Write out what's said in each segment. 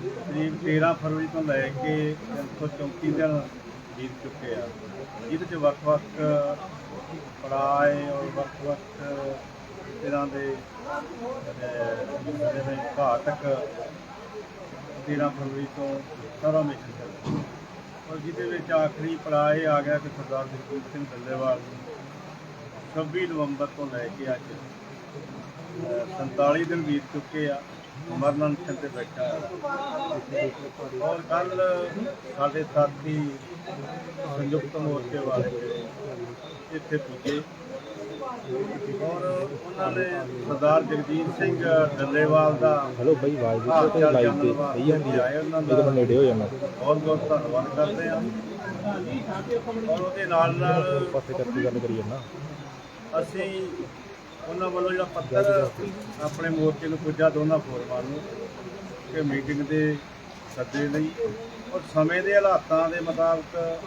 ਕਰੀਬ 13 ਫਰਵਰੀ ਤੋਂ ਲੈ ਕੇ 334 ਦਿਨ ਬੀਤ ਚੁੱਕੇ ਆ। ਜਿਹਦੇ ਚ ਵੱਖ-ਵੱਖ ਪੜਾਏ ਔਰ ਵੱਖ-ਵੱਖ ਤਰ੍ਹਾਂ ਦੇ ਜਿਵੇਂ ਘਾਤਕ 13 ਫਰਵਰੀ ਤੋਂ ਸਾਰਾ ਮਿਸ਼ਨ ਚੱਲ ਔਰ ਜਿਹਦੇ ਵਿੱਚ ਆਖਰੀ ਪੜਾਅ ਇਹ ਆ ਗਿਆ ਕਿ ਸਰਦਾਰ ਜਗਜੀਤ ਸਿੰਘ ਡੱਲੇਵਾਲ 26 ਨਵੰਬਰ ਤੋਂ ਲੈ ਕੇ ਅੱਜ ਅਹ, 47 ਦਿਨ ਬੀਤ ਚੁੱਕੇ ਆ। ਮਰਨ ਅਨਸ਼ਨ ਤੇ ਬੈਠਾ ਔਰ ਕੱਲ ਸਾਡੇ ਸਾਥੀ ਸੰਯੁਕਤ ਮੋਰਚੇ ਵਾਲੇ ਇੱਥੇ ਪੁੱਜੇ। ਔਰ ਉਹਨਾਂ ਨੇ ਸਰਦਾਰ ਜਗਜੀਤ ਸਿੰਘ ਡੱਲੇਵਾਲ ਦਾ ਹੈਲੋ ਬਾਈ ਆਵਾਜ਼ ਵੀ ਤੇ ਲਾਈਵ ਤੇ ਸਹੀ ਜਾਂਦੀ ਆਏ ਹੈ। ਉਹਨਾਂ ਇਹਦੇ ਨਾਲ ਦਾ ਨੇੜੇ ਹੋ ਜਾਣਾ ਬਹੁਤ ਬਹੁਤ ਧੰਨਵਾਦ ਕਰਦੇ ਹਾਂ। ਔਰ ਉਹਦੇ ਨਾਲ ਨਾਲ ਪਾਸੇ ਕਰਕੇ ਗੱਲ ਕਰੀਏ ਨਾ ਅਸੀਂ ਉਹਨਾਂ ਵੱਲੋਂ ਜਿਹੜਾ ਪੱਤਰ ਆਪਣੇ ਮੋਰਚੇ ਨੂੰ ਪੁੱਜਾ ਦੋਨਾਂ ਫੋਰਮਾਂ ਨੂੰ ਕਿ ਮੀਟਿੰਗ ਦੇ ਸੱਦੇ ਲਈ ਔਰ ਸਮੇਂ ਦੇ ਹਾਲਾਤਾਂ ਦੇ ਮੁਤਾਬਕ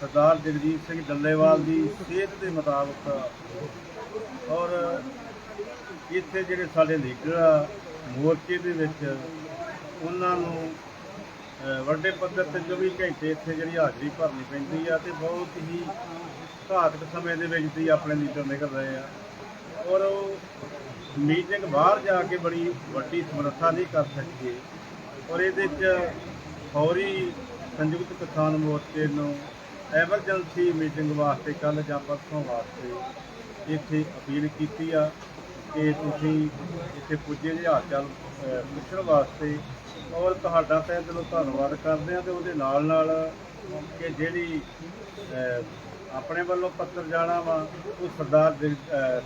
ਸਰਦਾਰ ਜਗਜੀਤ ਸਿੰਘ ਡੱਲੇਵਾਲ ਦੀ ਸਿਹਤ ਦੇ ਮੁਤਾਬਕ ਔਰ ਇੱਥੇ ਜਿਹੜੇ ਸਾਡੇ ਲੀਡਰ ਆ, ਮੋਰਚੇ ਦੇ ਵਿੱਚ ਉਹਨਾਂ ਨੂੰ ਵੱਡੇ ਪੱਧਰ ਤੇ 24 ਘੰਟੇ ਇੱਥੇ ਜਿਹੜੀ ਹਾਜ਼ਰੀ ਭਰਨੀ ਪੈਂਦੀ ਆ ਤੇ ਬਹੁਤ ਹੀ ਘਾਤਕ ਸਮੇਂ ਦੇ ਵਿੱਚ ਦੀ ਆਪਣੇ ਲੀਡਰ ਨਿਕਲ ਰਹੇ ਆ। ਔਰ ਉਹ ਮੀਟਿੰਗ ਬਾਹਰ ਜਾ ਕੇ ਬੜੀ ਵੱਡੀ ਸਮਰੱਥਾ ਨਹੀਂ ਕਰ ਸਕਦੀ ਔਰ ਇਹਦੇ ਚ ਫੌਰੀ ਸੰਯੁਕਤ ਕਿਸਾਨ ਮੋਰਚੇ ਨੂੰ ਐਮਰਜੈਂਸੀ ਮੀਟਿੰਗ ਵਾਸਤੇ ਕੱਲ ਜਾਂ ਪਰਸੋਂ ਵਾਸਤੇ ਇੱਥੇ ਅਪੀਲ ਕੀਤੀ ਆ ਕਿ ਤੁਸੀਂ ਇੱਥੇ ਪੁੱਜੇ ਜੇ ਹਾਲ ਪੁੱਛਣ ਵਾਸਤੇ। ਔਰ ਤੁਹਾਡਾ ਤਹਿ ਦਿਲੋਂ ਧੰਨਵਾਦ ਕਰਦੇ ਆ ਤੇ ਉਹਦੇ ਨਾਲ ਨਾਲ ਕਿ ਜਿਹੜੀ ਆਪਣੇ ਵੱਲੋਂ ਪੱਤਰ ਜਾਣਾ ਵਾ, ਉਹ ਸਰਦਾਰ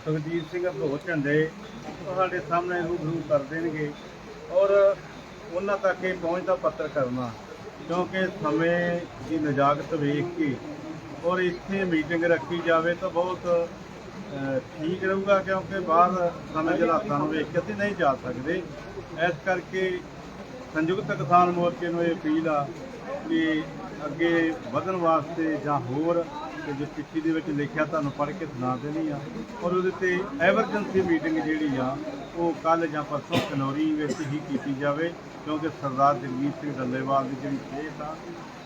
ਸੁਖਜੀਤ ਸਿੰਘ ਅਭੋ ਝੰਡੇ ਤੁਹਾਡੇ ਸਾਹਮਣੇ ਰੂਬਰੂ ਕਰ ਦੇਣਗੇ ਔਰ ਉਹਨਾਂ ਤੱਕ ਇਹ ਪਹੁੰਚਦਾ ਪੱਤਰ ਕਰਨਾ, ਕਿਉਂਕਿ ਸਮੇਂ ਦੀ ਨਜਾਕਤ ਵੇਖ ਕੇ ਔਰ ਇੱਥੇ ਮੀਟਿੰਗ ਰੱਖੀ ਜਾਵੇ ਤਾਂ ਬਹੁਤ ਠੀਕ ਰਹੂਗਾ ਕਿਉਂਕਿ ਬਾਹਰ ਸਮੇਂ ਦੇ ਨੂੰ ਵੇਖ ਕੇ ਅਸੀਂ ਨਹੀਂ ਜਾ ਸਕਦੇ। ਇਸ ਕਰਕੇ ਸੰਯੁਕਤ ਕਿਸਾਨ ਮੋਰਚੇ ਨੂੰ ਇਹ ਅਪੀਲ ਆ ਕਿ ਅੱਗੇ ਵਧਣ ਵਾਸਤੇ ਜਾਂ ਹੋਰ ਤੇ ਜੋ ਚਿੱਠੀ ਦੇ ਵਿੱਚ ਲਿਖਿਆ ਤੁਹਾਨੂੰ ਪੜ੍ਹ ਕੇ ਸੁਣਾ ਦੇਣੀ ਆ। ਔਰ ਉਹਦੇ ਤੇ ਐਮਰਜੈਂਸੀ ਮੀਟਿੰਗ ਜਿਹੜੀ ਆ, ਉਹ ਕੱਲ ਜਾਂ ਪਰਸੋਂ ਕਨੌਰੀ ਵਿੱਚ ਹੀ ਕੀਤੀ ਜਾਵੇ, ਕਿਉਂਕਿ ਸਰਦਾਰ ਜਗਜੀਤ ਸਿੰਘ ਡੱਲੇਵਾਲ ਦੀ ਜਿਹੜੀ ਸਿਹਤ ਆ,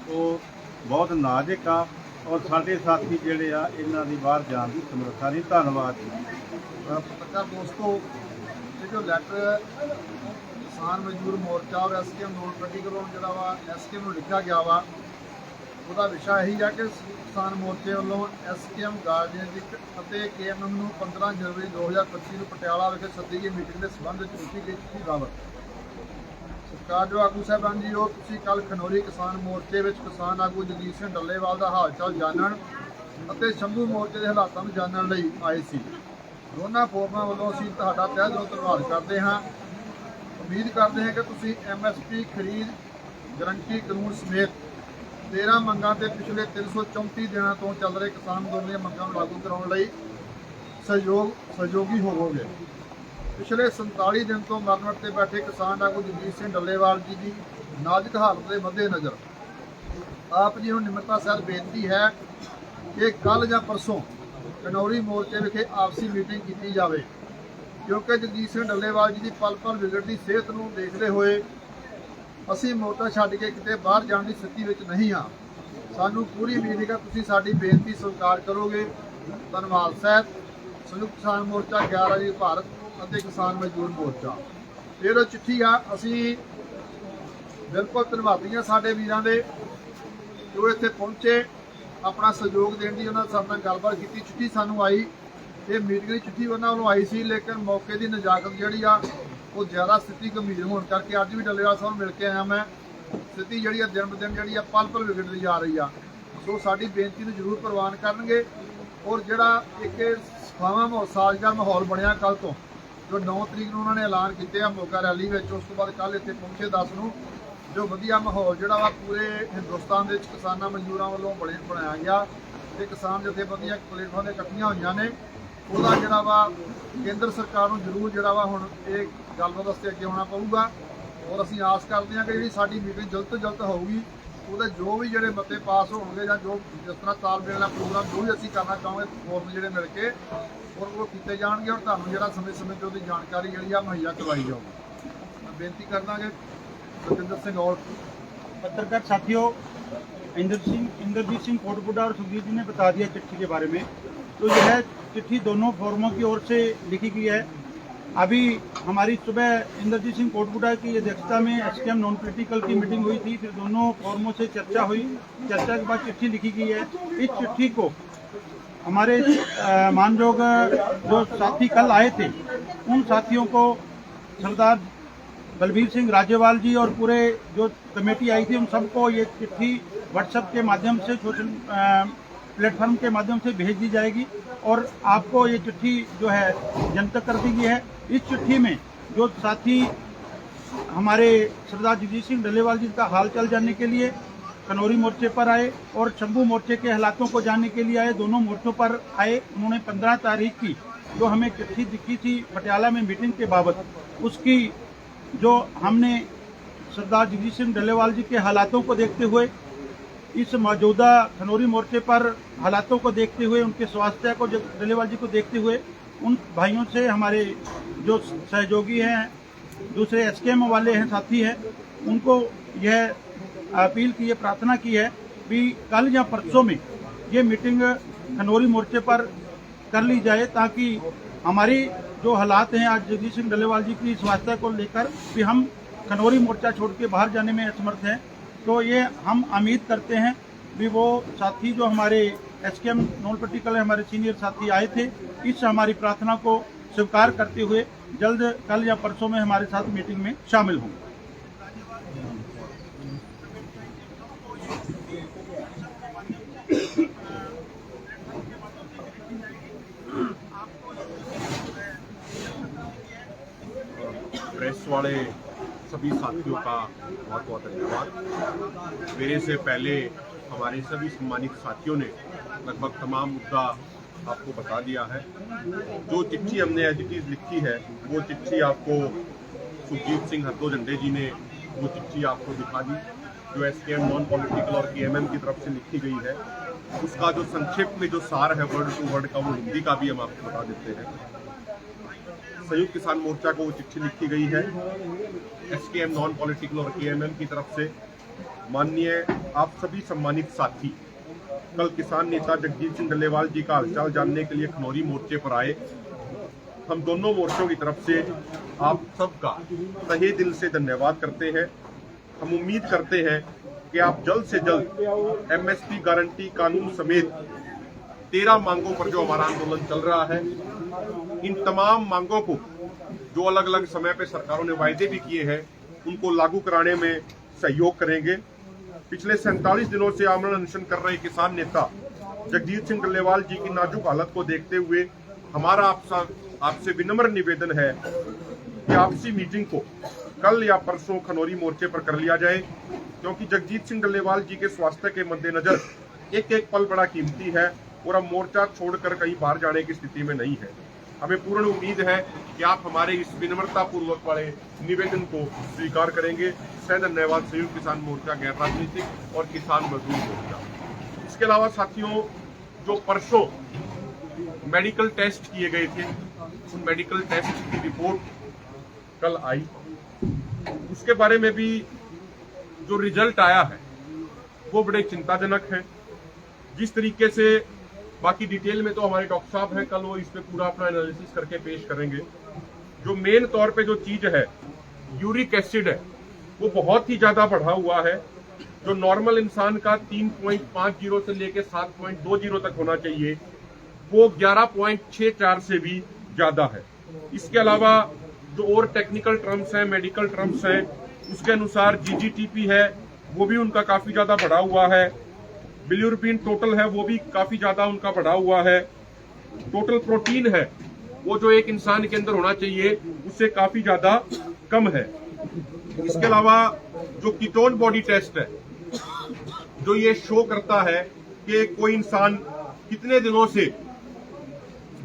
ਉਹ ਬਹੁਤ ਨਾਜ਼ੁਕ ਆ। ਔਰ ਸਾਡੇ ਸਾਥੀ ਜਿਹੜੇ ਆ, ਇਹਨਾਂ ਦੀ ਬਾਹਰ ਜਾਣ ਦੀ ਸਮਰੱਥਾ ਨਹੀਂ ਧੰਨਵਾਦ ਜੀ। ਦੋਸਤੋ, ਇਹ ਜੋ ਲੈਟਰ ਕਿਸਾਨ ਮਜ਼ਦੂਰ ਮੋਰਚਾ ਔਰ ਐਸਕੇਐਮ ਨੋਟ ਕੱਢੀ ਵੱਲੋਂ ਜਿਹੜਾ ਵਾ ਐਸਕੇਐਮ ਨੂੰ ਲਿਖਿਆ ਗਿਆ ਵਾ ਉਹਦਾ ਵਿਸ਼ਾ ਇਹੀ ਹੈ ਕਿ ਕਿਸਾਨ ਮੋਰਚੇ ਵੱਲੋਂ ਐਸਕੇਐਮ ਗਾਰਜਨਿਕ ਅਤੇ ਕੇਐਮਐਮ ਨੂੰ 15 ਜਨਵਰੀ 2025 ਨੂੰ ਪਟਿਆਲਾ ਵਿਖੇ ਸੱਦੀ ਗਈ ਮੀਟਿੰਗ ਦੇ ਸੰਬੰਧ ਵਿੱਚ ਕੀਤੀ ਗਈ ਚਿੱਠੀ ਬਾਬਤ ਸਰਕਾਰ ਜੋ ਆਗੂ ਸਾਹਿਬਾਨ ਜੀ, ਉਹ ਤੁਸੀਂ ਕੱਲ ਖਨੌਰੀ ਕਿਸਾਨ ਮੋਰਚੇ ਵਿੱਚ ਕਿਸਾਨ ਆਗੂ ਜਗਜੀਤ ਸਿੰਘ ਡੱਲੇਵਾਲ ਦਾ ਹਾਲ ਚਾਲ ਜਾਣਨ ਅਤੇ ਸ਼ੰਭੂ ਮੋਰਚੇ ਦੇ ਹਾਲਾਤਾਂ ਨੂੰ ਜਾਣਨ ਲਈ ਆਏ ਸੀ। ਦੋਨਾਂ ਫੋਰਮਾਂ ਵੱਲੋਂ ਅਸੀਂ ਤੁਹਾਡਾ ਤਹਿ ਦਿਲੋਂ ਧੰਨਵਾਦ ਕਰਦੇ ਹਾਂ। ਉਮੀਦ ਕਰਦੇ ਹਾਂ ਕਿ ਤੁਸੀਂ ਐਮਐਸਪੀ ਖਰੀਦ ਗਰੰਟੀ ਕਾਨੂੰਨ ਸਮੇਤ 13 ਮੰਗਾਂ ਤੇ ਪਿਛਲੇ 334 ਦਿਨਾਂ ਤੋਂ ਚੱਲ ਰਹੇ ਕਿਸਾਨ ਅੰਦੋਲਨ ਦੀਆਂ ਮੰਗਾਂ ਨੂੰ ਲਾਗੂ ਕਰਾਉਣ ਲਈ ਸਹਿਯੋਗ ਸਹਿਯੋਗੀ ਹੋਵੋਗੇ। ਪਿਛਲੇ 47 ਦਿਨ ਤੋਂ ਮਰਨ ਤੇ ਬੈਠੇ ਕਿਸਾਨ ਆਗੂ ਜਗਜੀਤ ਸਿੰਘ ਡੱਲੇਵਾਲ ਜੀ ਦੀ ਨਾਜ਼ੁਕ ਹਾਲਤ ਦੇ ਮੱਦੇਨਜ਼ਰ। ਆਪ ਜੀ ਨੂੰ ਨਿਮਰਤਾ ਸਹਿਤ ਬੇਨਤੀ ਹੈ ਕਿ ਕੱਲ ਜਾਂ ਪਰਸੋਂ ਕਨੌਰੀ ਮੋਰਚੇ ਵਿਖੇ ਆਪਸੀ ਮੀਟਿੰਗ ਕੀਤੀ ਜਾਵੇ। ਕਿਉਂਕਿ ਜਗਜੀਤ ਸਿੰਘ ਡੱਲੇਵਾਲ ਜੀ ਦੀ ਪਲ ਪਲ ਵਿਗੜਦੀ ਸਿਹਤ ਨੂੰ ਦੇਖਦੇ ਹੋਏ ਅਸੀਂ ਮੋਰਚਾ ਛੱਡ ਕੇ ਕਿਤੇ ਬਾਹਰ ਜਾਣ ਦੀ ਸਥਿਤੀ ਵਿੱਚ ਨਹੀਂ ਹਾਂ। ਸਾਨੂੰ ਪੂਰੀ ਉਮੀਦ ਹੈ ਕਿ ਤੁਸੀਂ ਸਾਡੀ ਬੇਨਤੀ ਸਵੀਕਾਰ ਕਰੋਗੇ। ਧੰਨਵਾਦ ਸਾਹਿਬ ਸੰਯੁਕਤ ਕਿਸਾਨ ਮੋਰਚਾ 11 ਜੀ ਭਾਰਤ ਅਤੇ ਕਿਸਾਨ ਮਜ਼ਦੂਰ ਮੋਰਚਾ। ਇਹ ਜੋ ਚਿੱਠੀ ਆ, ਅਸੀਂ ਬਿਲਕੁਲ ਧੰਨਵਾਦੀ ਹਾਂ ਸਾਡੇ ਵੀਰਾਂ ਦੇ, ਜੋ ਇੱਥੇ ਪਹੁੰਚੇ, ਆਪਣਾ ਸਹਿਯੋਗ ਦੇਣ ਦੀ ਉਹਨਾਂ ਸਾਡੇ ਨਾਲ ਗੱਲਬਾਤ ਕੀਤੀ। ਚਿੱਠੀ ਸਾਨੂੰ ਆਈ, ਇਹ ਮੀਟਿੰਗ ਦੀ ਚਿੱਠੀ ਉਹਨਾਂ ਵੱਲੋਂ ਆਈ ਸੀ, ਲੇਕਿਨ ਮੌਕੇ ਦੀ ਨਜਾਕਤ ਜਿਹੜੀ ਆ ਉਹ ਜ਼ਿਆਦਾ ਸਥਿਤੀ ਗੰਭੀਰ ਹੋਣ ਕਰਕੇ ਅੱਜ ਵੀ ਡੱਲੇਵਾਲ ਸਾਹਿਬ ਨੂੰ ਮਿਲ ਕੇ ਆਇਆ ਮੈਂ। ਸਥਿਤੀ ਜਿਹੜੀ ਆ ਦਿਨ ਬ ਦਿਨ ਜਿਹੜੀ ਆ ਪਲ ਪਲ ਵਿਗੜਦੀ ਜਾ ਰਹੀ ਆ। ਸੋ ਸਾਡੀ ਬੇਨਤੀ ਨੂੰ ਜ਼ਰੂਰ ਪ੍ਰਵਾਨ ਕਰਨਗੇ। ਔਰ ਜਿਹੜਾ ਇੱਕ ਸਖਾਵਾਂ ਮਾਹੌਲ ਸਾਜ਼ਗਾਰ ਮਾਹੌਲ ਬਣਿਆ ਕੱਲ ਤੋਂ, ਜੋ 9 ਤਰੀਕ ਨੂੰ ਉਹਨਾਂ ਨੇ ਐਲਾਨ ਕੀਤੇ ਆ ਮੋਗਾ ਰੈਲੀ ਵਿੱਚ, ਉਸ ਤੋਂ ਬਾਅਦ ਕੱਲ ਇੱਥੇ ਪਹੁੰਚੇ 10 ਨੂੰ, ਜੋ ਵਧੀਆ ਮਾਹੌਲ ਜਿਹੜਾ ਵਾ ਪੂਰੇ ਹਿੰਦੁਸਤਾਨ ਦੇ ਵਿੱਚ ਕਿਸਾਨਾਂ ਮਜ਼ਦੂਰਾਂ ਵੱਲੋਂ ਬਣੇ ਬਣਾਇਆ ਗਿਆ। ਤੇ ਕਿਸਾਨ ਜਥੇਬੰਦੀਆਂ ਪਲੇਟਫਾਰਮ ਦੇ ਇਕੱਠੀਆਂ ਹੋਈਆਂ ਨੇ। ਉਹਦਾ ਜਿਹੜਾ ਵਾ ਕੇਂਦਰ ਸਰਕਾਰ ਨੂੰ ਜ਼ਰੂਰ ਜਿਹੜਾ ਵਾ ਹੁਣ ਇਹ ਗੱਲਬਾਤ ਵਾਸਤੇ ਅੱਗੇ ਆਉਣਾ ਪਊਗਾ ਔਰ ਅਸੀਂ ਆਸ ਕਰਦੇ ਹਾਂ ਕਿ ਜਿਹੜੀ ਸਾਡੀ ਮੀਟਿੰਗ ਜਲਦ ਤੋਂ ਜਲਦ ਹੋਊਗੀ ਉਹਦੇ ਜੋ ਵੀ ਜਿਹੜੇ ਮਤੇ ਪਾਸ ਹੋਣਗੇ ਜਾਂ ਜੋ ਜਿਸ ਤਰ੍ਹਾਂ ਤਾਲਮੇਲ ਨਾਲ ਪ੍ਰੋਗਰਾਮ ਜੋ ਵੀ ਅਸੀਂ ਕਰਨਾ ਚਾਹਾਂਗੇ ਫੋਰਮ ਜਿਹੜੇ ਮਿਲ ਕੇ ਔਰ ਉਹ ਕੀਤੇ ਜਾਣਗੇ ਔਰ ਤੁਹਾਨੂੰ ਜਿਹੜਾ ਸਮੇਂ ਸਮੇਂ ਤੇ ਉਹਦੀ ਜਾਣਕਾਰੀ ਜਿਹੜੀ ਆ ਮੁਹੱਈਆ ਕਰਵਾਈ ਜਾਊਗੀ ਮੈਂ ਬੇਨਤੀ ਕਰਦਾ ਕਿ ਰਜਿੰਦਰ ਸਿੰਘ ਔਰ पत्रकार साथियों इंद्र सिंह इंद्रजीत सिंह कोटपुडा और सुखजीत जी ने बता दिया चिट्ठी के बारे में तो यह चिट्ठी दोनों फोरमों की ओर से लिखी गई है। अभी हमारी सुबह इंद्रजीत सिंह कोटपुडा की अध्यक्षता में एसकेएम नॉन पोलिटिकल की मीटिंग हुई थी, फिर दोनों फॉर्मों से चर्चा हुई। चर्चा के बाद चिट्ठी लिखी गई है। इस चिट्ठी को हमारे मानयोग जो साथी कल आए थे, उन साथियों को सरदार बलबीर सिंह राजेवाल जी और पूरे जो कमेटी आई थी, उन सबको ये चिट्ठी व्हाट्सएप के माध्यम से सोशल प्लेटफॉर्म के माध्यम से भेज दी जाएगी और आपको ये चिट्ठी जो है जनतक कर दी गई है। इस चिट्ठी में जो साथी हमारे सरदार जगजीत सिंह डलेवाल जी का हाल चाल जानने के लिए, कनौरी मोर्चे पर आए और शंभू मोर्चे के हालातों को जानने के लिए आए, दोनों मोर्चों पर आए। उन्होंने 15 तारीख की जो हमें चिट्ठी दिखी थी पटियाला में मीटिंग के बाबत, उसकी जो हमने सरदार जगजीत सिंह डलेवाल जी के हालातों को देखते हुए इस मौजूदा खनौरी मोर्चे पर हालातों को देखते हुए, उनके स्वास्थ्य को डलेवाल जी को देखते हुए, उन भाइयों से हमारे जो सहयोगी हैं, दूसरे एसकेएम वाले हैं, साथी हैं, उनको यह अपील की है प्रार्थना की है कि कल या परसों में ये मीटिंग खनौरी मोर्चे पर कर ली जाए, ताकि हमारी जो हालात हैं आज जगदीश सिंह डलेवाल जी की स्वास्थ्य को लेकर भी हम खनौरी मोर्चा छोड़ के बाहर जाने में असमर्थ हैं। तो ये हम उम्मीद करते हैं। भी वो साथी जो हमारे S K M non political हमारे सीनियर साथी आए थे, इस हमारी प्रार्थना को स्वीकार करते हुए जल्द कल या परसों में हमारे साथ मीटिंग में शामिल होंगे। प्रेस वाले सभी साथियों का बहुत बहुत धन्यवाद। मेरे से पहले हमारे सभी सम्मानित साथियों ने लगभग तमाम मुद्दा आपको बता दिया है। जो चिट्ठी हमने एज इट इज़ लिखी है, वो चिट्ठी आपको सुखजीत सिंह हरदो झंडे जी ने, वो चिट्ठी आपको दिखा दी, जो S K M non political और के एम एम की तरफ़ से लिखी गई है। उसका जो संक्षिप्त में जो सार है वर्ड टू वर्ड का, वो हिंदी का भी हम आपको बता देते हैं। संयुक्त किसान मोर्चा को वो चिट्ठी लिखी गई है। S K M non political और के की तरफ़ से माननीय आप सभी सम्मानित साथी, कल किसान नेता जगजीत सिंह डल्लेवाल जी का हालचाल जानने के लिए खनौरी मोर्चे पर आए। हम दोनों मोर्चों की तरफ़ से आप सबका तहे दिल से धन्यवाद करते हैं। हम उम्मीद करते हैं कि आप जल्द से जल्द एमएसपी गारंटी कानून समेत तेरह मांगों पर जो हमारा आंदोलन चल रहा है, इन तमाम मांगों को जो अलग अलग समय पे सरकारों ने वायदे भी किए हैं, उनको लागू कराने में सहयोग करेंगे। पिछले सैंतालीस दिनों से आमरण अनशन कर रहे किसान नेता जगजीत सिंह डल्लेवाल जी की नाजुक हालत को देखते हुए हमारा आपसा आपसे विनम्र निवेदन है कि आपसी मीटिंग को कल या परसों खनौरी मोर्चे पर कर लिया जाए, क्योंकि जगजीत सिंह डल्लेवाल जी के स्वास्थ्य के मद्देनजर एक एक पल बड़ा कीमती है और अब मोर्चा छोड़कर कहीं बाहर जाने की स्थिति में नहीं है। हमें पूर्ण उम्मीद है कि आप हमारे इस विनम्रता पूर्वक वाले निवेदन को स्वीकार करेंगे। सह धन्यवाद। संयुक्त किसान मोर्चा गैर राजनीतिक और किसान मजदूर मोर्चा। इसके अलावा साथियों, जो परसों मेडिकल टेस्ट किए गए थे, उन मेडिकल टेस्ट की रिपोर्ट कल आई। उसके बारे में भी जो रिज़ल्ट आया है, वो बड़े चिंताजनक है। जिस तरीके से बाकी डिटेल में तो हमारे डॉक्टर साहब हैं, कल वो इस पे पूरा अपना एनालिसिस करके पेश करेंगे। जो मेन तौर पे जो चीज़ है यूरिक एसिड है, वो बहुत ही ज़्यादा बढ़ा हुआ है। जो नॉर्मल इंसान का 3.50 से लेके 7.20 तक होना चाहिए, वो 11.64 से भी ज़्यादा है। इसके अलावा जो और टेक्निकल टर्म्स हैं मेडिकल टर्म्स हैं, उसके अनुसार जीजीटीपी है, वो भी उनका काफ़ी ज़्यादा बढ़ा हुआ है। बिल्यूरबिन टोटल है, वो भी काफ़ी ज़्यादा उनका बढ़ा हुआ है। टोटल प्रोटीन है, वो जो एक इंसान के अंदर होना चाहिए, उससे काफ़ी ज़्यादा कम है। इसके अलावा जो कीटोन बॉडी टेस्ट है, जो ये शो करता है कि कोई इंसान कितने दिनों से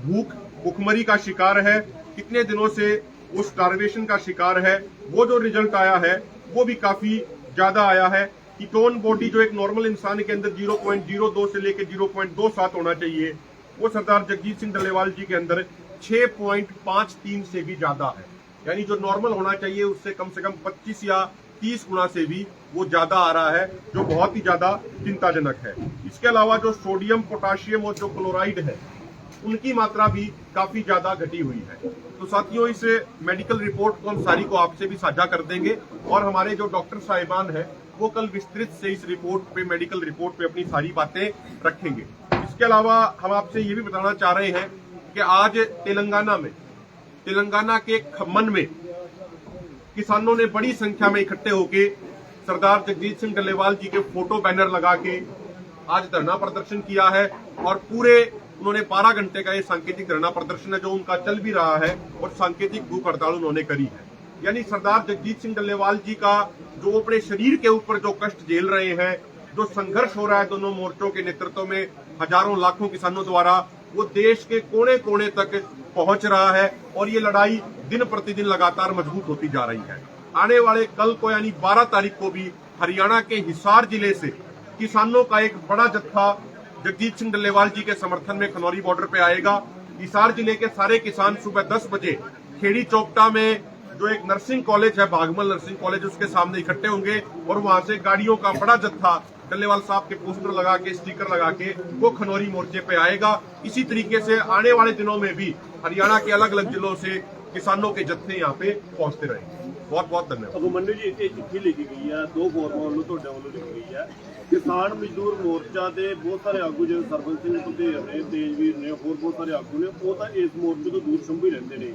भूख, भूखमरी का शिकार है, कितने दिनों से वो स्टारवेशन का शिकार है, वो जो रिज़ल्ट आया है, वो भी काफ़ी ज़्यादा आया है। कीटोन बॉडी जो एक नॉर्मल इंसान के अंदर 0.02 से लेकर 0.27 होना चाहिए, वो सरदार जगजीत सिंह डलेवाल जी के अंदर 6.53 से भी ज़्यादा है। यानी जो नॉर्मल होना चाहिए, उससे कम से कम 25 या तीस गुना से भी वो ज़्यादा आ रहा है, जो बहुत ही ज़्यादा चिंताजनक है। इसके अलावा जो सोडियम पोटाशियम और जो क्लोराइड है, उनकी मात्रा भी काफ़ी ज़्यादा घटी हुई है। तो साथियों, इस मेडिकल रिपोर्ट को हम सारी को आपसे भी साझा कर देंगे। और हमारे जो डॉक्टर साहिबान हैं, वो कल विस्तृत से इस रिपोर्ट पे मेडिकल रिपोर्ट पे अपनी सारी बातें रखेंगे। इसके अलावा हम आपसे ये भी बताना चाह रहे हैं कि आज तेलंगाना में, तेलंगाना के खम्मन में किसानों ने बड़ी संख्या में इकट्ठे होके सरदार जगजीत सिंह डल्लेवाल जी के फ़ोटो बैनर लगा के आज धरना प्रदर्शन किया है और पूरे उन्होंने 12 घंटे का ये सांकेतिक धरना प्रदर्शन है, जो उनका चल भी रहा है और सांकेतिक भूख हड़ताल उन्होंने करी है। यानी सरदार जगजीत सिंह डल्लेवाल जी का जो अपने शरीर के ऊपर जो कष्ट झेल रहे हैं, जो संघर्ष हो रहा है दोनों मोर्चों के नेतृत्व में, हज़ारों लाखों किसानों द्वारा, वो देश के कोने कोने तक पहुँच रहा है और ये लड़ाई दिन प्रतिदिन लगातार मज़बूत होती जा रही है। आने वाले कल को, यानी 12 तारीख को भी, हरियाणा के हिसार ज़िले से किसानों का एक बड़ा जत्था जगजीत सिंह डल्लेवाल जी के समर्थन में खनौरी बॉर्डर पे आएगा। हिसार ज़िले के सारे किसान सुबह 10 बजे खेड़ी चौपटा में जो एक नर्सिंग कॉलेज है भागमल नर्सिंग कॉलेज, उसके सामने इकट्ठे होंगे और वहाँ से गाड़ियों का बड़ा जत्था डल्लेवाल साहब के पोस्टर लगा के, स्टिकर लगा के, वो खनौरी मोर्चे पे आएगा। इसी तरीके से आने वाले दिनों में भी हरियाणा के अलग अलग जिलों से किसानों के जत्थे यहाँ पे पहुँचते रहेंगे। ਬਹੁਤ ਬਹੁਤ ਧੰਨਵਾਦ। ਅਗਮਨੂ ਜੀ ਇੱਥੇ ਚਿੱਠੀ ਲਿਖੀ ਗਈ ਆ ਦੋ ਫੋਰਮਾਂ ਵੱਲੋਂ ਤੁਹਾਡੇ ਵੱਲੋਂ ਲਿਖੀ ਗਈ ਆ। ਕਿਸਾਨ ਮਜ਼ਦੂਰ ਮੋਰਚਾ ਦੇ ਬਹੁਤ ਸਾਰੇ ਆਗੂ ਜਿਹੜੇ ਸਰਬਨ ਸਿੰਘ ਤੁਧੇਰ ਨੇ ਤੇਜਵੀਰ ਨੇ ਹੋਰ ਬਹੁਤ ਸਾਰੇ ਆਗੂ ਨੇ ਉਹ ਤਾਂ ਇਸ ਮੋਰਚੇ ਤੋਂ ਦੂਰ ਸੰਭੀ ਰਹਿੰਦੇ ਨੇ।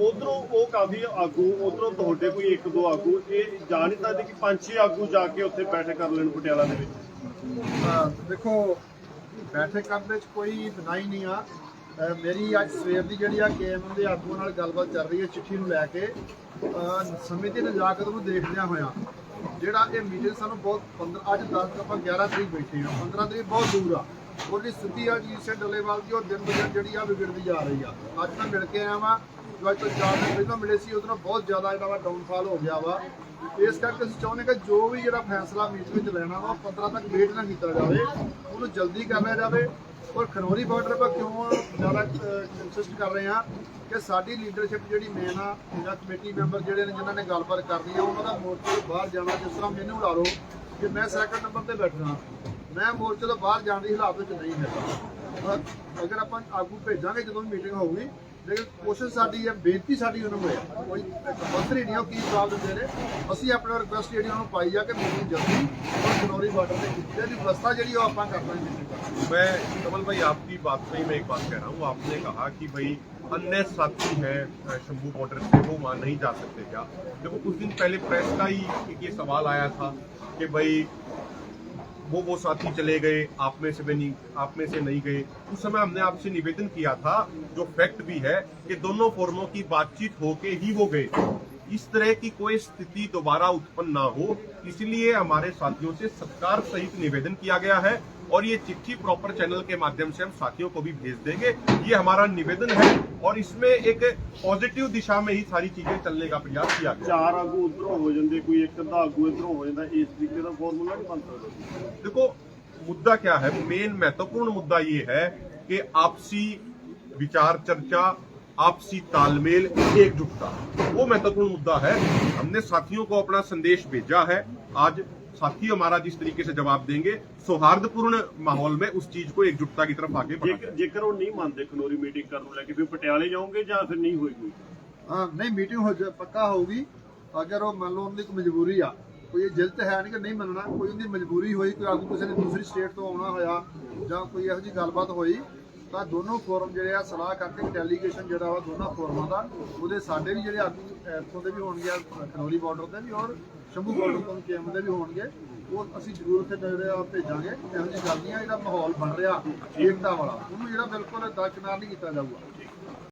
ਉਧਰੋਂ ਉਹ ਕਾਫੀ ਆਗੂ ਉਧਰੋਂ ਤੁਹਾਡੇ ਕੋਈ ਇੱਕ ਦੋ ਆਗੂ ਇਹ ਜਾ ਨਹੀਂ ਸਕਦੇ ਕਿ ਪੰਜ ਛੇ ਆਗੂ ਜਾ ਕੇ ਉੱਥੇ ਬੈਠਕ ਕਰ ਲੈਣ ਪਟਿਆਲਾ ਦੇ ਵਿੱਚ। ਦੇਖੋ ਬੈਠਕ ਕਰਨ ਦੇ ਵਿੱਚ ਕੋਈ ਮਨਾਹੀ ਨਹੀਂ ਆ। ਮੇਰੀ ਅੱਜ ਸਵੇਰ ਦੀ ਜਿਹੜੀ ਆ ਕੇਐਮ ਦੇ ਆਗੂਆਂ ਨਾਲ ਗੱਲਬਾਤ ਚੱਲ ਰਹੀ ਹੈ, ਚਿੱਠੀ ਨੂੰ ਲੈ ਕੇ। ਸਮੇਂ ਦੀ ਨਜ਼ਾਕਤ ਨੂੰ ਦੇਖਦਿਆਂ ਹੋਇਆ, ਜਿਹੜਾ ਇਹ ਮੀਟਿੰਗ ਸਾਨੂੰ ਬਹੁਤ 15 ਅੱਜ 10 ਆਪਾਂ 11 ਤਰੀਕ ਬੈਠੇ ਹਾਂ। 15 ਤਰੀਕ ਬਹੁਤ ਦੂਰ ਆ। ਉਹਦੀ ਸਥਿਤੀ ਆ ਜੀ ਸੇ ਡੱਲੇਵਾਲ ਦੀ, ਉਹ ਦਿਨ ਬ ਦਿਨ ਜਿਹੜੀ ਆ ਵਿਗੜਦੀ ਜਾ ਰਹੀ ਆ। ਅੱਜ ਮੈਂ ਮਿਲ ਕੇ ਆਇਆ ਵਾਂ, ਜੋ ਅੱਜ ਤੋਂ ਚਾਰ ਦਿਨ ਪਹਿਲਾਂ ਮਿਲੇ ਸੀ, ਉਹਦੇ ਨਾਲ ਬਹੁਤ ਜ਼ਿਆਦਾ ਜਿਹੜਾ ਵਾ ਡਾਊਨਫਾਲ ਹੋ ਗਿਆ ਵਾ। ਇਸ ਕਰਕੇ ਅਸੀਂ ਚਾਹੁੰਦੇ ਕਿ ਜੋ ਵੀ ਜਿਹੜਾ ਫੈਸਲਾ ਮੀਟਿੰਗ ਵਿੱਚ ਲੈਣਾ ਵਾ, ਉਹ 15 ਤੱਕ ਵੇਟ ਨਾ ਕੀਤਾ ਜਾਵੇ। ਉਹਨੂੰ ਜਲਦੀ ਕਰ ਲਿਆ ਜਾਵੇ। ਔਰ ਖਨੌਰੀ ਬਾਰਡਰ 'ਤੇ ਕਿਉਂ ਜ਼ਿਆਦਾ ਇੰਸਿਸਟ ਕਰ ਰਹੇ ਹਾਂ ਕਿ ਸਾਡੀ ਲੀਡਰਸ਼ਿਪ ਜਿਹੜੀ ਮੇਨ ਆ, ਜਾਂ ਕਮੇਟੀ ਮੈਂਬਰ ਜਿਹੜੇ ਨੇ ਜਿਨ੍ਹਾਂ ਨੇ ਗੱਲਬਾਤ ਕਰਨੀ ਆ, ਉਹਨਾਂ ਦਾ ਮੋਰਚੇ ਤੋਂ ਬਾਹਰ ਜਾਣਾ, ਜਿਸ ਤਰ੍ਹਾਂ ਮੈਨੂੰ ਲਾ ਲਓ ਕਿ ਮੈਂ ਸੈਕੰਡ ਨੰਬਰ ਤੇ ਬੈਠਣਾ ਮੈਂ ਮੋਰਚੇ ਤੋਂ ਬਾਹਰ ਜਾਣ ਦੀ ਹਾਲਾਤ ਵਿੱਚ ਨਹੀਂ ਹੈਗਾ। ਅਗਰ ਆਪਾਂ ਆਗੂ ਭੇਜਾਂਗੇ ਜਦੋਂ ਮੀਟਿੰਗ ਹੋਊਗੀ ਲੇਕਿਨ ਕੋਸ਼ਿਸ਼ ਸਾਡੀ ਹੈ ਬੇਨਤੀ ਸਾਡੀ ਉਹਨਾਂ ਨੂੰ ਹੈ ਕੋਈ ਕੰਪਲਸਰੀ ਨਹੀਂ ਹੈ ਉਹ ਕੀ ਜਵਾਬ ਦਿੰਦੇ ਨੇ ਅਸੀਂ ਆਪਣਾ ਰਿਕੁਐਸਟ ਜਿਹੜੀ ਉਹਨਾਂ ਨੂੰ ਪਾਈ ਜਾ ਕਿ ਮੀਟਿੰਗ ਜਲਦੀ ਔਰ ਖਨੌਰੀ ਬਾਰਡਰ ਤੇ ਕੀਤੀ ਜਾਏ। ਇਹਦੀ ਵਿਵਸਥਾ ਜਿਹੜੀ ਉਹ ਆਪਾਂ ਕਰ ਲਾਂਗੇ मैं कमल भाई आपकी बात से ही मैं एक बात कह रहा हूँ आपने कहा कि भाई अन्य साथी हैं अ, शंभू बॉर्डर से वो वहाँ नहीं जा सकते क्या देखो कुछ दिन पहले प्रेस का ही एक ये सवाल आया था कि भाई वो वो साथी चले गए, आप में से भी नहीं, आप में से नहीं गए। उस समय हमने आपसे निवेदन किया था, जो फैक्ट भी है, कि दोनों फोरमों की बातचीत होके ही वो गए। इस तरह की कोई स्थिति दोबारा उत्पन्न ना हो, इसलिए हमारे साथियों से सत्कार सहित निवेदन किया गया है, और ये चिट्ठी प्रॉपर चैनल के माध्यम से हम साथियों को भी भेज देंगे। ये हमारा निवेदन है। और इसमें एक पॉजिटिव दिशा में ही सारी चीजें चलने का प्रयास किया गया चार आगू उधरों हो जाते कोई एक अद्धा आगू इधरों हो जाता इस तरीके का फॉर्मूला नहीं बन सकता देखो मुद्दा क्या है मेन महत्वपूर्ण मुद्दा ये है कि आपसी विचार चर्चा आपसी तालमेल एकजुटता वो महत्वपूर्ण मुद्दा है हमने साथियों को अपना संदेश भेजा है आज साथी हमारा जिस तरीके से जवाब देंगे सौहार्दपूर्ण माहौल में उस चीज को एकजुटता की तरफ आगे बढ़ाते ਜੇਕਰ ਜੇਕਰ ਉਹ ਨਹੀਂ ਮੰਨਦੇ ਖਨੋਰੀ ਮੀਟਿੰਗ ਕਰਨ ਨੂੰ ਲੈ ਕੇ ਫਿਰ ਪਟਿਆਲੇ ਜਾਓਗੇ ਜਾਂ ਫਿਰ ਨਹੀਂ ਹੋਏਗੀ ਹਾਂ ਨਹੀਂ ਮੀਟਿੰਗ ਹੋ ਜਾ ਪੱਕਾ ਹੋਊਗੀ ਅਗਰ ਉਹ ਮੰਨ ਲਓ ਉਹਨਾਂ ਦੀ ਕੋਈ ਮਜਬੂਰੀ ਆ ਕੋਈ ਇਹ ਜਿਲਤ ਹੈ ਨਹੀਂ ਕਿ ਨਹੀਂ ਮੰਨਣਾ ਕੋਈ ਉਹਦੀ ਮਜਬੂਰੀ ਹੋਈ ਕੋਈ ਆਗੂ ਕਿਸੇ ਨੇ ਦੂਸਰੀ ਸਟੇਟ ਤੋਂ ਆਉਣਾ ਹੋਇਆ ਜਾਂ ਕੋਈ ਇਹੋ ਜਿਹੀ ਗੱਲਬਾਤ ਹੋਈ ਤਾਂ ਦੋਨੋਂ ਫੋਰਮ ਜਿਹੜੇ ਆ ਸਲਾਹ ਕਰਕੇ ਡੈਲੀਗੇਸ਼ਨ ਜਿਹੜਾ ਵਾ ਦੋਨਾਂ ਫੋਰਮਾਂ ਦਾ ਉਹਦੇ ਸਾਡੇ ਵੀ ਜਿਹੜੇ ਆਗੂ ਇੱਥੋਂ ਦੇ ਵੀ ਹੋਣਗੇ ਖਨੌਰੀ ਬਾਰਡਰ ਦੇ ਵੀ ਔਰ ਸ਼ੰਭੂ ਬਾਰਡਰ ਤੋਂ ਕੇਮ ਦੇ ਵੀ ਹੋਣਗੇ, ਉਹ ਅਸੀਂ ਜ਼ਰੂਰ ਉੱਥੇ ਜਿਹੜੇ ਆ ਭੇਜਾਂਗੇ। ਇਹੋ ਜਿਹੀ ਗੱਲ ਨਹੀਂ ਆ ਜਿਹੜਾ ਮਾਹੌਲ ਬਣ ਰਿਹਾ ਏਕਤਾ ਵਾਲਾ। ਉਹਨੂੰ ਜਿਹੜਾ ਬਿਲਕੁਲ ਦਰਕਨਾਰ ਨਹੀਂ ਕੀਤਾ ਜਾਊਗਾ।